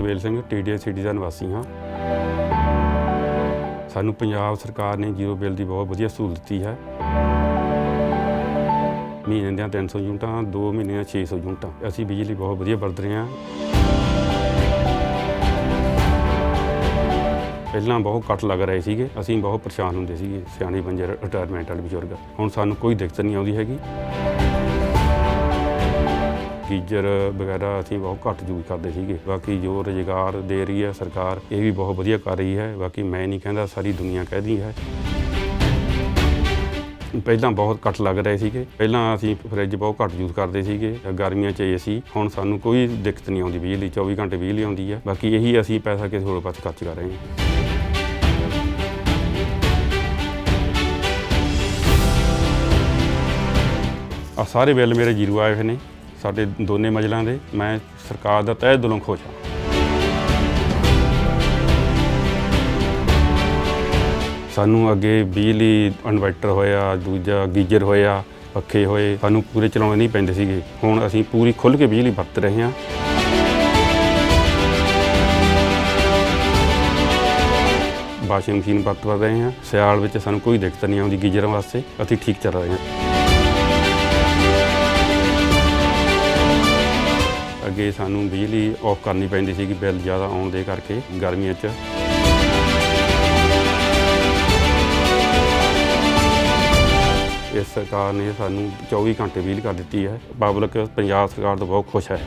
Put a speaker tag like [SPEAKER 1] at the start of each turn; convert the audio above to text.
[SPEAKER 1] Gurmel Singh TDA city ਦਾ ਨਿਵਾਸੀ ਹਾਂ। ਸਾਨੂੰ ਪੰਜਾਬ ਸਰਕਾਰ ਨੇ ਜੀਰੋ ਬਿੱਲ ਦੀ ਬਹੁਤ ਵਧੀਆ ਸਹੂਲਤ ਦਿੱਤੀ ਹੈ। ਮਹੀਨੇ ਦੀਆਂ 300 ਯੂਨਿਟਾਂ 2 ਮਹੀਨੇ ਦੀਆਂ 600 ਯੂਨਿਟਾਂ। ਅਸੀਂ ਬਿਜਲੀ ਬਹੁਤ ਵਧੀਆ ਵਰਤ ਰਹੇ ਹਾਂ। ਪਹਿਲਾਂ ਬਹੁਤ ਕੱਟ ਲੱਗ ਰਹੇ ਸੀਗੇ। ਅਸੀਂ ਬਹੁਤ ਪਰੇਸ਼ਾਨ ਹੁੰਦੇ ਸੀਗੇ, ਸਿਆਣੇ ਬੰਜੇ ਰਿਟਾਇਰਮੈਂਟ ਵਾਲੇ ਬਜ਼ੁਰਗ। ਹੁਣ ਸਾਨੂੰ ਕੋਈ ਦਿੱਕਤ ਨਹੀਂ ਆਉਂਦੀ ਹੈਗੀ। ਗੀਜਰ ਵਗੈਰਾ ਅਸੀਂ ਬਹੁਤ ਘੱਟ ਯੂਜ਼ ਕਰਦੇ ਸੀਗੇ। ਬਾਕੀ ਜੋ ਰੁਜ਼ਗਾਰ ਦੇ ਰਹੀ ਹੈ ਸਰਕਾਰ, ਇਹ ਵੀ ਬਹੁਤ ਵਧੀਆ ਕਰ ਰਹੀ ਹੈ। ਬਾਕੀ ਮੈਂ ਨਹੀਂ ਕਹਿੰਦਾ ਸਾਰੀ ਦੁਨੀਆ ਕਹਿਦੀ ਹੈ। ਪਹਿਲਾਂ ਬਹੁਤ ਘੱਟ ਲੱਗ ਰਹੇ ਸੀਗੇ। ਪਹਿਲਾਂ ਅਸੀਂ ਫਰਿੱਜ ਬਹੁਤ ਘੱਟ ਯੂਜ਼ ਕਰਦੇ ਸੀਗੇ। ਗਰਮੀਆਂ 'ਚ ਏਸੀ, ਹੁਣ ਸਾਨੂੰ ਕੋਈ ਦਿੱਕਤ ਨਹੀਂ ਆਉਂਦੀ ਬਿਜਲੀ 24 ਘੰਟੇ ਬਿਜਲੀ ਆਉਂਦੀ ਹੈ। ਬਾਕੀ ਇਹੀ ਅਸੀਂ ਪੈਸਾ ਕਿਸੇ ਹੋਰ ਪਾਸੇ ਖਰਚ ਕਰ ਰਹੇ ਹਾਂ। ਆ ਸਾਰੇ ਬਿੱਲ ਮੇਰੇ ਜ਼ੀਰੋ ਆਏ ਹੋਏ ਨੇ। ਸਾਡੇ ਦੋਨੇ ਮਜਲਾਂ ਦੇ, ਮੈਂ ਸਰਕਾਰ ਦਾ ਤਹਿ ਦਿਲੋਂ ਖੁਸ਼ ਹਾਂ। ਸਾਨੂੰ ਅੱਗੇ ਬਿਜਲੀ ਇਨਵਰਟਰ ਹੋਇਆ, ਦੂਜਾ ਗੀਜ਼ਰ ਹੋਇਆ, ਪੱਖੇ ਹੋਏ, ਸਾਨੂੰ ਪੂਰੇ ਚਲਾਉਣੇ ਨਹੀਂ ਪੈਂਦੇ ਸੀਗੇ। ਹੁਣ ਅਸੀਂ ਪੂਰੀ ਖੁੱਲ੍ਹ ਕੇ ਬਿਜਲੀ ਵਰਤ ਰਹੇ ਹਾਂ। ਵਾਸ਼ਿੰਗ ਮਸ਼ੀਨ ਵਰਤ ਰਹੇ ਹਾਂ। ਸਿਆਲ ਵਿੱਚ ਸਾਨੂੰ ਕੋਈ ਦਿੱਕਤ ਨਹੀਂ ਆਉਂਦੀ ਗੀਜ਼ਰਾਂ ਵਾਸਤੇ। ਅਸੀਂ ਠੀਕ ਚੱਲ ਰਹੇ ਹਾਂ। ਅੱਗੇ ਸਾਨੂੰ ਬਿਜਲੀ ਆਫ ਕਰਨੀ ਪੈਂਦੀ ਸੀਗੀ, ਬਿੱਲ ਜ਼ਿਆਦਾ ਆਉਣ ਦੇ ਕਰਕੇ ਗਰਮੀਆਂ 'ਚ। ਇਸ ਸਰਕਾਰ ਨੇ ਸਾਨੂੰ 24 ਘੰਟੇ ਬਿਜਲੀ ਕਰ ਦਿੱਤੀ ਹੈ। ਪਬਲਿਕ, ਪੰਜਾਬ ਸਰਕਾਰ ਤੋਂ ਬਹੁਤ ਖੁਸ਼ ਹੈ।